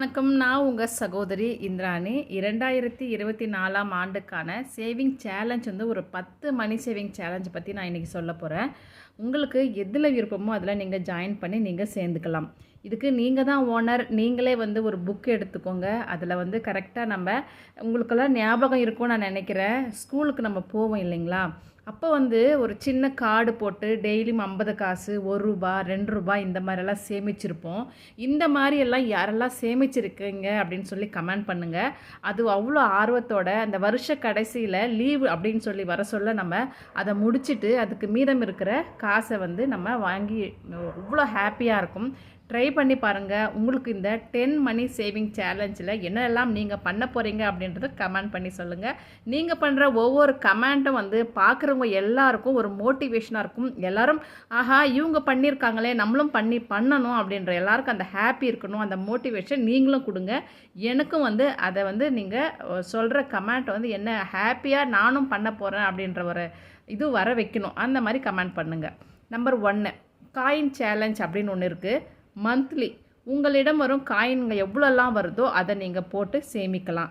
வணக்கம். நான் உங்கள் சகோதரி இந்திராணி. இரண்டாயிரத்தி இருபத்தி நாலாம் ஆண்டுக்கான சேவிங் சேலஞ்ச் வந்து ஒரு பத்து மணி சேவிங் சேலஞ்ச் பற்றி நான் இன்றைக்கி சொல்ல போகிறேன் உங்களுக்கு எதில் விருப்பமோ அதில் நீங்கள் ஜாயின் பண்ணி நீங்கள் சேர்ந்துக்கலாம். இதுக்கு நீங்கள் தான் ஓனர் நீங்களே வந்து ஒரு புக் எடுத்துக்கோங்க. அதில் வந்து கரெக்டாக நம்ம உங்களுக்கெல்லாம் ஞாபகம் இருக்கும்னு நான் நினைக்கிறேன். ஸ்கூலுக்கு நம்ம போவோம் இல்லைங்களா? அப்போ வந்து ஒரு சின்ன கார்டு போட்டு டெய்லியும் ஐம்பது காசு ஒரு ரூபா ரெண்டு ரூபா இந்த மாதிரிலாம் சேமிச்சிருப்போம். இந்த மாதிரி எல்லாம் யாரெல்லாம் சேமிச்சிருக்கீங்க அப்படின்னு சொல்லி கமெண்ட் பண்ணுங்கள் அது அவ்வளோ ஆர்வத்தோட அந்த வருஷ கடைசியில் லீவு அப்படின்னு சொல்லி வர சொல்ல நம்ம அதை முடிச்சிட்டு அதுக்கு மீதம் இருக்கிற காசை வந்து நம்ம வாங்கி அவ்வளோ ஹாப்பியாக இருக்கும். ட்ரை பண்ணி பாருங்கள் உங்களுக்கு இந்த டென் மணி சேவிங் சேலஞ்சில் என்னெல்லாம் நீங்கள் பண்ண போகிறீங்க அப்படின்றத கமெண்ட் பண்ணி சொல்லுங்கள் நீங்கள் பண்ணுற ஒவ்வொரு கமெண்ட்டும் வந்து பார்க்குறவங்க எல்லாருக்கும் ஒரு மோட்டிவேஷனாக இருக்கும். எல்லாரும் ஆஹா இவங்க பண்ணியிருக்காங்களே நம்மளும் பண்ணி பண்ணணும் அப்படின்ற எல்லாருக்கும் அந்த ஹாப்பி இருக்கணும் அந்த மோட்டிவேஷன் நீங்களும் கொடுங்க. எனக்கும் வந்து அதை வந்து நீங்கள் சொல்கிற கமெண்ட் வந்து என்ன ஹாப்பியாக நானும் பண்ண போகிறேன் அப்படின்ற ஒரு இது வர வைக்கணும். அந்த மாதிரி கமெண்ட் பண்ணுங்கள் நம்பர் ஒன்று காயின் சேலஞ்ச் அப்படின்னு ஒன்று இருக்குது மந்த்லி உங்களிடம் வரும் காயின்ங்க எவ்வளோலாம் வருதோ அதை நீங்கள் போட்டு சேமிக்கலாம்.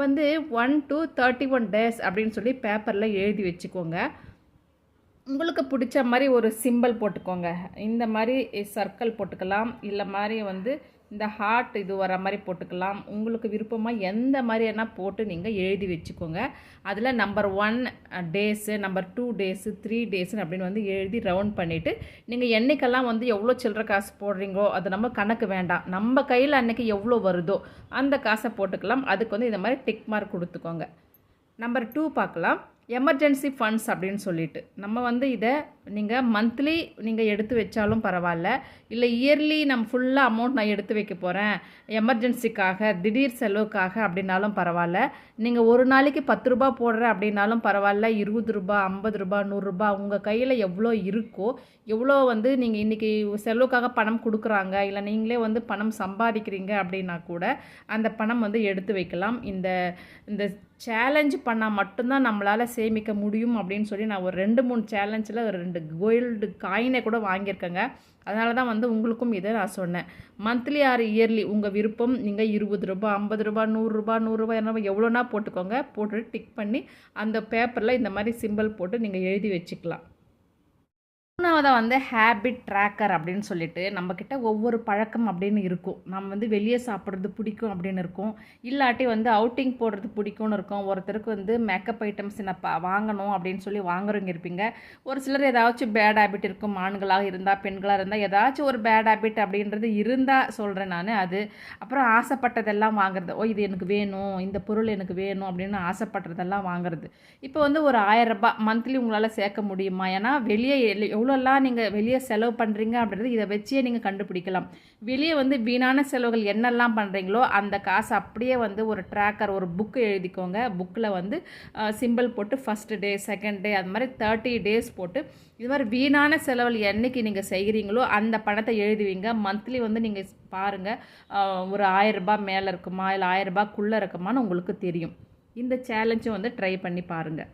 வந்து one to thirty one days அப்படின்னு சொல்லி பேப்பரில் எழுதி வச்சுக்கோங்க. உங்களுக்கு பிடிச்ச மாதிரி ஒரு சிம்பிள் போட்டுக்கோங்க. இந்த மாதிரி சர்க்கிள் போட்டுக்கலாம். இல்லை மாதிரி வந்து இந்த ஹார்ட் இது வர மாதிரி போட்டுக்கலாம். உங்களுக்கு விருப்பமாக எந்த மாதிரி என்ன போட்டு நீங்கள் எழுதி வச்சுக்கோங்க. அதில் number one days number two days three டேஸுன்னு அப்படின்னு வந்து எழுதி ரவுண்ட் பண்ணிவிட்டு நீங்கள் என்னைக்கெல்லாம் வந்து எவ்வளோ சில்லற காசு போடுறீங்களோ அது நம்ம கணக்கு வேண்டாம். நம்ம கையில் அன்றைக்கி எவ்வளோ வருதோ அந்த காசை போட்டுக்கலாம். அதுக்கு வந்து இந்த மாதிரி டிக் மார்க் கொடுத்துக்கோங்க. நம்பர் டூ பார்க்கலாம். எமர்ஜென்சி ஃபண்ட்ஸ் அப்படின்னு சொல்லிட்டு. நம்ம வந்து இதை நீங்கள் மந்த்லி நீங்கள் எடுத்து வச்சாலும் பரவாயில்ல. இல்லை இயர்லி நம்ம ஃபுல்லாக அமௌண்ட் நான் எடுத்து வைக்க போகிறேன் எமர்ஜென்சிக்காக திடீர் செலவுக்காக அப்படின்னாலும் பரவாயில்ல. நீங்கள் ஒரு நாளைக்கு பத்து ரூபா போடுற அப்படின்னாலும் பரவாயில்ல. இருபது ரூபா ஐம்பது ரூபா நூறுரூபா உங்கள் கையில் எவ்வளோ இருக்கோ எவ்வளோ வந்து நீங்கள் இன்றைக்கி செலவுக்காக பணம் கொடுக்குறாங்க இல்லை நீங்களே வந்து பணம் சம்பாதிக்கிறீங்க அப்படின்னா கூட அந்த பணம் வந்து எடுத்து வைக்கலாம். இந்த இந்த சேலஞ்ச் பண்ணால் மட்டும்தான் நம்மளால் சேமிக்க முடியும் அப்படின்னு சொல்லி நான் ஒரு ரெண்டு மூணு சேலஞ்சில் ஒரு ரெண்டு கோல்டு காயினை கூட வாங்கியிருக்கேங்க. அதனால தான் வந்து உங்களுக்கும் இதை நான் சொன்னேன். மந்த்லி ஆர் இயர்லி உங்கள் விருப்பம். நீங்கள் இருபது ரூபா ஐம்பது ரூபா நூறுரூபா நூறுரூபா இரநூறுபா எவ்வளோனா போட்டுக்கோங்க. போட்டுட்டு டிக் பண்ணி அந்த பேப்பரில் இந்த மாதிரி சிம்பிள் போட்டு நீங்கள் எழுதி வச்சுக்கலாம். மூணாவதாக வந்து ஹேபிட் ட்ராக்கர் அப்படின்னு சொல்லிட்டு நம்மக்கிட்ட ஒவ்வொரு பழக்கம் அப்படின்னு இருக்கும். நம்ம வந்து வெளியே சாப்பிட்றது பிடிக்கும் அப்படின்னு இருக்கும். இல்லாட்டி வந்து அவுட்டிங் போடுறது பிடிக்கும்னு இருக்கும். ஒருத்தருக்கு வந்து மேக்கப் ஐட்டம்ஸ் நான் வாங்கணும் அப்படின்னு சொல்லி வாங்குறவங்க இருப்பீங்க. ஒரு சிலர் ஏதாச்சும் பேட் ஹேபிட் இருக்கும். ஆண்களாக இருந்தால் பெண்களாக இருந்தால் ஏதாச்சும் ஒரு பேட் ஹேபிட் அப்படின்றது இருந்தால் சொல்கிறேன் நான் அது. அப்புறம் ஆசைப்பட்டதெல்லாம் வாங்குறது. ஓ இது எனக்கு வேணும். இந்த பொருள் எனக்கு வேணும் அப்படின்னு ஆசைப்பட்றதெல்லாம் வாங்குறது. இப்போ வந்து ஒரு ஆயிரரூபா மந்த்லி உங்களால் சேர்க்க முடியுமா? ஏன்னா வெளியே எவ்வளோலாம் நீங்கள் வெளியே செலவு பண்ணுறீங்க அப்படின்றது இதை வச்சே நீங்கள் கண்டுபிடிக்கலாம். வெளியே வந்து வீணான செலவுகள் என்னெல்லாம் பண்ணுறீங்களோ அந்த காசு அப்படியே வந்து ஒரு ட்ராக்கர் ஒரு புக்கு எழுதிக்கோங்க. புக்கில் வந்து சிம்பிள் போட்டு ஃபஸ்ட்டு டே செகண்ட் டே அது மாதிரி தேர்ட்டி டேஸ் போட்டு இது மாதிரி வீணான செலவுகள் என்றைக்கு நீங்கள் செய்கிறீங்களோ அந்த பணத்தை எழுதுவீங்க. மந்த்லி வந்து நீங்கள் பாருங்கள் ஒரு ஆயரரூபா மேலே இருக்குமா இல்லை ஆயரரூபாக்குள்ளே இருக்குமான்னு உங்களுக்கு தெரியும். இந்த சேலஞ்சும் வந்து ட்ரை பண்ணி பாருங்கள்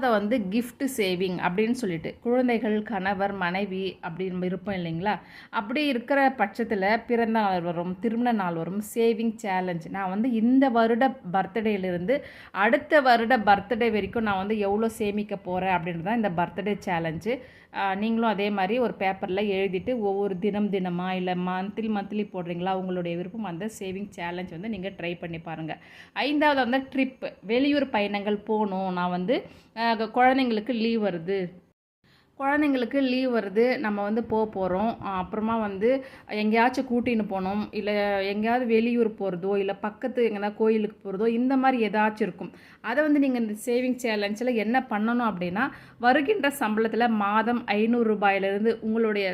அதை வந்து கிஃப்ட் சேவிங் அப்படின்னு சொல்லிட்டு குழந்தைகள் கணவர் மனைவி அப்படின்னு இருப்போம் இல்லைங்களா? அப்படி இருக்கிற பட்சத்தில் பிறந்த நாள் வரும் திருமண நாள் வரும் சேவிங் சேலஞ்ச் நான் வந்து இந்த வருட பர்த்டேலேருந்து அடுத்த வருட பர்த்டே வரைக்கும் நான் வந்து எவ்வளோ சேமிக்க போகிறேன் அப்படின்றது தான் இந்த பர்த்டே சேலஞ்சு நீங்களும் அதே மாதிரி ஒரு பேப்பரில் எழுதிட்டு ஒவ்வொரு தினம் தினமாக இல்லை மந்த்லி மந்த்லி போடுறீங்களா? உங்களுடைய விருப்பம் அந்த சேவிங் சேலஞ்ச் வந்து நீங்கள் ட்ரை பண்ணி பாருங்கள் ஐந்தாவது வந்து ட்ரிப் வெளியூர் பயணங்கள் போகணும். நான் வந்து குழந்தைங்களுக்கு லீவ் வருது. குழந்தைங்களுக்கு லீவ் வருது நம்ம வந்து போக போகிறோம் அப்புறமா வந்து எங்கேயாச்சும் கூட்டின்னு போகணும் இல்லை எங்கேயாவது வெளியூர் போகிறதோ இல்லை பக்கத்து எங்கன்னா கோயிலுக்கு போகிறதோ இந்த மாதிரி ஏதாச்சும் இருக்கும். அதை வந்து நீங்கள் இந்த சேவிங் சேலஞ்சில் என்ன பண்ணணும் அப்படின்னா வருகின்ற சம்பளத்தில் மாதம் ஐநூறு ரூபாயிலிருந்து உங்களுடைய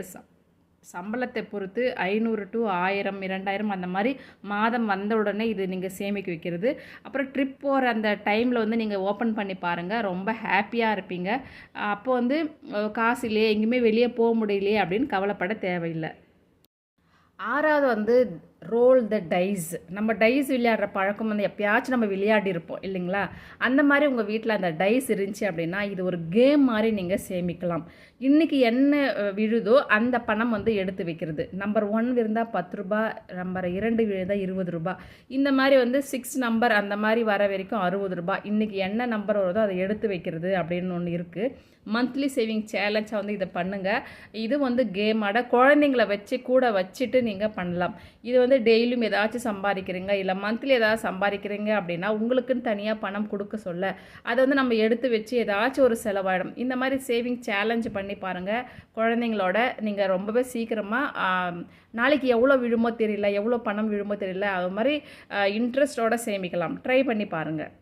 சம்பளத்தை பொறுத்து ஐநூறு டு ஆயிரம் இரண்டாயிரம் அந்த மாதிரி மாதம் வந்த உடனே இது நீங்கள் சேமிக்க வைக்கிறது. அப்புறம் ட்ரிப் போகிற அந்த டைமில் வந்து நீங்கள் ஓப்பன் பண்ணி பாருங்கள் ரொம்ப ஹாப்பியாக இருப்பீங்க. அப்போ வந்து காசு இல்லையே எங்கேயுமே வெளியே போக முடியலையே அப்படின்னு கவலைப்பட தேவையில்லை. ஆறாவது வந்து ரோல் த டைஸ் நம்ம டைஸ் விளையாடுற பழக்கம் வந்து எப்பயாச்சும் நம்ம விளையாடி இருப்போம் இல்லைங்களா? அந்த மாதிரி உங்கள் வீட்டில் அந்த டைஸ் இருந்துச்சு அப்படின்னா இது ஒரு கேம் மாதிரி நீங்கள் சேமிக்கலாம். இன்றைக்கி என்ன விழுதோ அந்த பணம் வந்து எடுத்து வைக்கிறது. நம்பர் ஒன் விழுந்தால் பத்து ரூபா நம்பர் இரண்டு விழுந்தால் இருபது ரூபா. இந்த மாதிரி வந்து சிக்ஸ் நம்பர் அந்த மாதிரி வர வரைக்கும் அறுபது ரூபாய் இன்றைக்கி என்ன நம்பர் வருதோ அதை எடுத்து வைக்கிறது அப்படின்னு ஒன்று இருக்குது மந்த்லி சேவிங் சேலஞ்சாக வந்து இதை பண்ணுங்கள் இது வந்து கேமாட குழந்தைங்கள வச்சு கூட வச்சுட்டு நீங்கள் பண்ணலாம். இது வந்து டெய்லியும் ஏதாச்சும் சம்பாதிக்கிறீங்க இல்லை மந்த்லி ஏதாவது சம்பாதிக்கிறீங்க அப்படின்னா உங்களுக்குன்னு தனியாக பணம் கொடுக்க சொல்ல. அதை வந்து நம்ம எடுத்து வச்சு ஏதாச்சும் ஒரு செலவாயிடும். இந்த மாதிரி சேவிங் சேலஞ்ச் பண்ணி பாருங்கள் குழந்தைங்களோட நீங்கள் ரொம்பவே சீக்கிரமாக நாளைக்கு எவ்வளோ விழுமோ தெரியல எவ்வளோ பணம் விழுமோ தெரியல அது மாதிரி இன்ட்ரெஸ்டோட சேமிக்கலாம். ட்ரை பண்ணி பாருங்கள்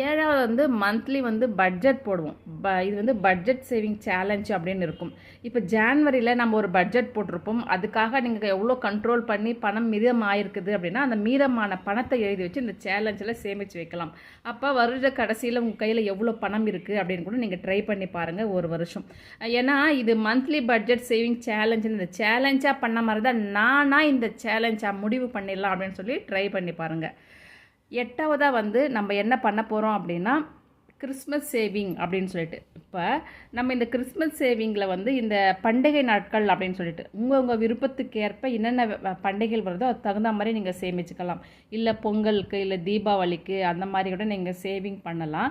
ஏழாவது வந்து மந்த்லி வந்து பட்ஜெட் போடுவோம். ப இது வந்து பட்ஜெட் சேவிங் சேலஞ்ச் அப்படின்னு இருக்கும். இப்போ ஜான்வரியில் நம்ம ஒரு பட்ஜெட் போட்டிருப்போம். அதுக்காக நீங்கள் எவ்வளோ கண்ட்ரோல் பண்ணி பணம் மீதமாயிருக்குது அப்படின்னா அந்த மீதமான பணத்தை எழுதி வச்சு இந்த சேலஞ்சில் சேமித்து வைக்கலாம். அப்போ வருட கடைசியில் உங்கள் கையில் எவ்வளோ பணம் இருக்குது அப்படின்னு கூட நீங்கள் ட்ரை பண்ணி பாருங்கள் ஒரு வருஷம். ஏன்னா இது மந்த்லி பட்ஜெட் சேவிங் சேலஞ்சுன்னு இந்த சேலஞ்சாக பண்ண மாதிரி தான் நானாக இந்த சேலஞ்சாக முடிவு பண்ணிடலாம் அப்படின்னு சொல்லி ட்ரை பண்ணி பாருங்கள் எட்டாவதாக வந்து நம்ம என்ன பண்ண போகிறோம் அப்படின்னா கிறிஸ்மஸ் சேவிங் அப்படின்னு சொல்லிட்டு. இப்போ நம்ம இந்த கிறிஸ்மஸ் சேவிங்கில் வந்து இந்த பண்டிகை நாட்கள் அப்படின்னு சொல்லிட்டு உங்கள் உங்கள் விருப்பத்துக்கு ஏற்ப என்னென்ன வ- பண்டிகைகள் வருதோ அதுக்கு தகுந்த மாதிரி நீங்கள் சேமிச்சுக்கலாம். இல்லை பொங்கலுக்கு இல்லை தீபாவளிக்கு அந்த மாதிரி கூட நீங்கள் சேவிங் பண்ணலாம்.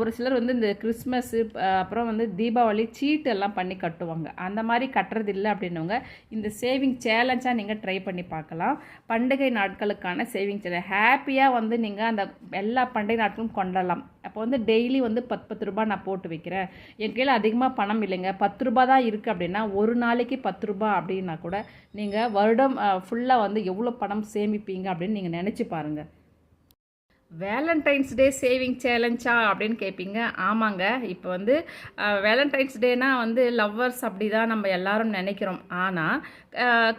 ஒரு சிலர் வந்து இந்த கிறிஸ்மஸ்ஸு அப்புறம் வந்து தீபாவளி சீட்டு எல்லாம் பண்ணி கட்டுவாங்க. அந்த மாதிரி கட்டுறது இல்லை அப்படின்னவங்க இந்த சேவிங் சேலஞ்சாக நீங்கள் ட்ரை பண்ணி பார்க்கலாம். பண்டிகை நாட்களுக்கான சேவிங் சேலஞ்ச் ஹாப்பியாக வந்து நீங்கள் அந்த எல்லா பண்டிகை நாட்களும் கொண்டாடலாம். அப்போ வந்து டெய்லி வந்து பத்து பத்து ரூபா நான் போட்டு வைக்கிறேன். என் கையில் அதிகமாக பணம் இல்லைங்க. பத்து ரூபா தான் இருக்குது அப்படின்னா ஒரு நாளைக்கு பத்து ரூபாய் அப்படின்னா கூட நீங்கள் வருடம் ஃபுல்லாக வந்து எவ்வளோ பணம் சேமிப்பீங்க அப்படின்னு நீங்கள் நினச்சி பாருங்கள் வேலண்டைன்ஸ் டே சேவிங் சேலஞ்சா அப்படின்னு கேட்பீங்க ஆமாங்க. இப்போ வந்து வேலண்டைன்ஸ் டேனா வந்து லவ்வர்ஸ் அப்படி தான் நம்ம எல்லாரும் நினைக்கிறோம். ஆனால்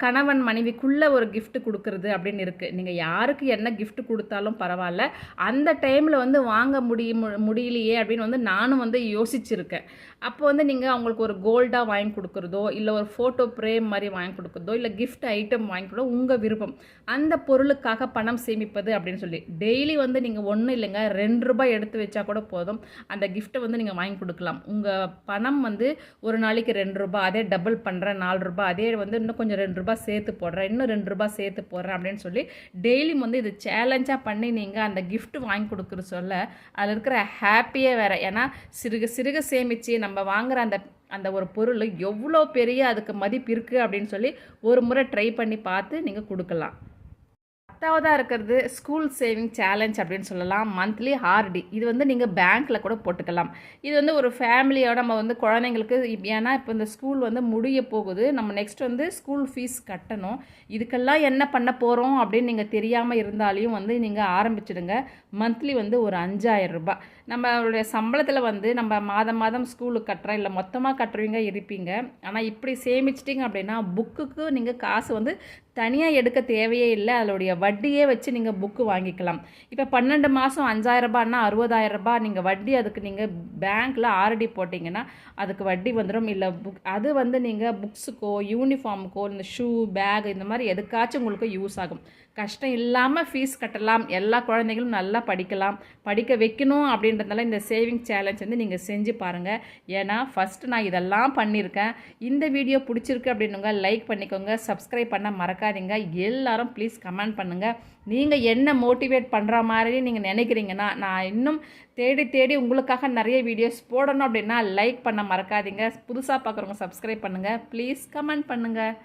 கணவன் மனைவிக்குள்ளே ஒரு கிஃப்ட் கொடுக்கறது அப்படின்னு இருக்குது நீங்கள் யாருக்கு என்ன கிஃப்ட் கொடுத்தாலும் பரவாயில்ல. அந்த டைமில் வந்து வாங்க முடியும் முடியலையே அப்படின்னு வந்து நானும் வந்து யோசிச்சிருக்கேன். அப்போ வந்து நீங்கள் அவங்களுக்கு ஒரு கோல்டாக வாங்கி கொடுக்குறதோ இல்லை ஒரு ஃபோட்டோ ஃப்ரேம் மாதிரி வாங்கி கொடுக்குறதோ இல்லை கிஃப்ட் ஐட்டம் வாங்கி கொடுக்க உங்கள் விருப்பம். அந்த பொருளுக்காக பணம் சேமிப்பது அப்படின்னு சொல்லி. டெய்லி வந்து நீங்கள் ஒன்றும் இல்லைங்க ரெண்டு ரூபாய் எடுத்து வச்சா கூட போதும். அந்த கிஃப்ட்டை வந்து நீங்கள் வாங்கி கொடுக்கலாம். உங்கள் பணம் வந்து ஒரு நாளைக்கு ரெண்டு ரூபாய் அதே டபுள் பண்ணுறேன் நாலு ரூபாய் அதே வந்து இன்னும் கொஞ்சம் ரெண்டு ரூபாய் சேர்த்து போடுறேன் இன்னும் ரெண்டு ரூபாய் சேர்த்து போடுறேன் அப்படின்னு சொல்லி டெய்லியும் வந்து இது சேலஞ்சாக பண்ணி நீங்கள் அந்த கிஃப்ட் வாங்கி கொடுக்குற சொல்ல அதில் இருக்கிற ஹாப்பியே வேறு. ஏன்னா சிறுக சிறுக சேமித்து நம்ம வாங்குகிற அந்த அந்த ஒரு பொருள் எவ்வளோ பெரிய அதுக்கு மதிப்பு இருக்குது அப்படின்னு சொல்லி ஒரு முறை ட்ரை பண்ணி பார்த்து நீங்கள் கொடுக்கலாம். பத்தாவதாக இருக்கிறது ஸ்கூல் சேவிங் சேலஞ்ச் அப்படின்னு சொல்லலாம். மந்த்லி ஆர்டி இது வந்து நீங்கள் பேங்க்கில் கூட போட்டுக்கலாம். இது வந்து ஒரு ஃபேமிலியோட நம்ம வந்து குழந்தைங்களுக்கு ஏன்னா இப்போ இந்த ஸ்கூல் வந்து முடிய போகுது. நம்ம நெக்ஸ்ட் வந்து ஸ்கூல் ஃபீஸ் கட்டணும். இதுக்கெல்லாம் என்ன பண்ண போகிறோம் அப்படின்னு நீங்கள் தெரியாமல் இருந்தாலையும் வந்து நீங்கள் ஆரம்பிச்சிடுங்க. மந்த்லி வந்து ஒரு அஞ்சாயிரம் ரூபாய். நம்மளுடைய சம்பளத்தில் வந்து நம்ம மாதம் மாதம் ஸ்கூலுக்கு கட்டுறோம் இல்லை மொத்தமாக கட்டுறவங்க இருப்பீங்க. ஆனால் இப்படி சேமிச்சிட்டிங்க அப்படின்னா புக்குக்கு நீங்கள் காசு வந்து தனியாக எடுக்க தேவையே இல்லை. அதோடைய வட்டியே வச்சு நீங்கள் புக்கு வாங்கிக்கலாம். இப்போ பன்னெண்டு மாதம் அஞ்சாயிரம் ரூபாய்னா அறுபதாயிரம் ரூபாய் நீங்கள் வட்டி அதுக்கு நீங்கள் பேங்க்கில் ஆர்டி போட்டிங்கன்னா அதுக்கு வட்டி வந்துடும் இல்லை புக் அது வந்து நீங்கள் புக்ஸுக்கோ யூனிஃபார்முக்கோ இந்த ஷூ பேக் இந்த மாதிரி எதுக்காச்சும் உங்களுக்கு யூஸ் ஆகும். கஷ்டம் இல்லாமல் ஃபீஸ் கட்டலாம். எல்லா குழந்தைகளும் நல்லா படிக்கலாம். படிக்க வைக்கணும் அப்படின்றதுனால இந்த சேவிங் சேலஞ்ச் வந்து நீங்கள் செஞ்சு பாருங்கள் ஏன்னா ஃபஸ்ட்டு நான் இதெல்லாம் பண்ணியிருக்கேன் இந்த வீடியோ பிடிச்சிருக்கு அப்படின்னுங்க லைக் பண்ணிக்கோங்க. சப்ஸ்கிரைப் பண்ண மறக்காதீங்க. எல்லாரும் ப்ளீஸ் கமெண்ட் பண்ணுங்கள் நீங்கள் என்ன மோட்டிவேட் பண்ணுற மாதிரி நீங்கள் நினைக்கிறீங்கன்னா நான் இன்னும் தேடி தேடி உங்களுக்காக நிறைய வீடியோஸ் போடணும் அப்படின்னா லைக் பண்ண மறக்காதீங்க. புதுசாக பார்க்குறவங்க சப்ஸ்கிரைப் பண்ணுங்கள் ப்ளீஸ் கமெண்ட் பண்ணுங்கள்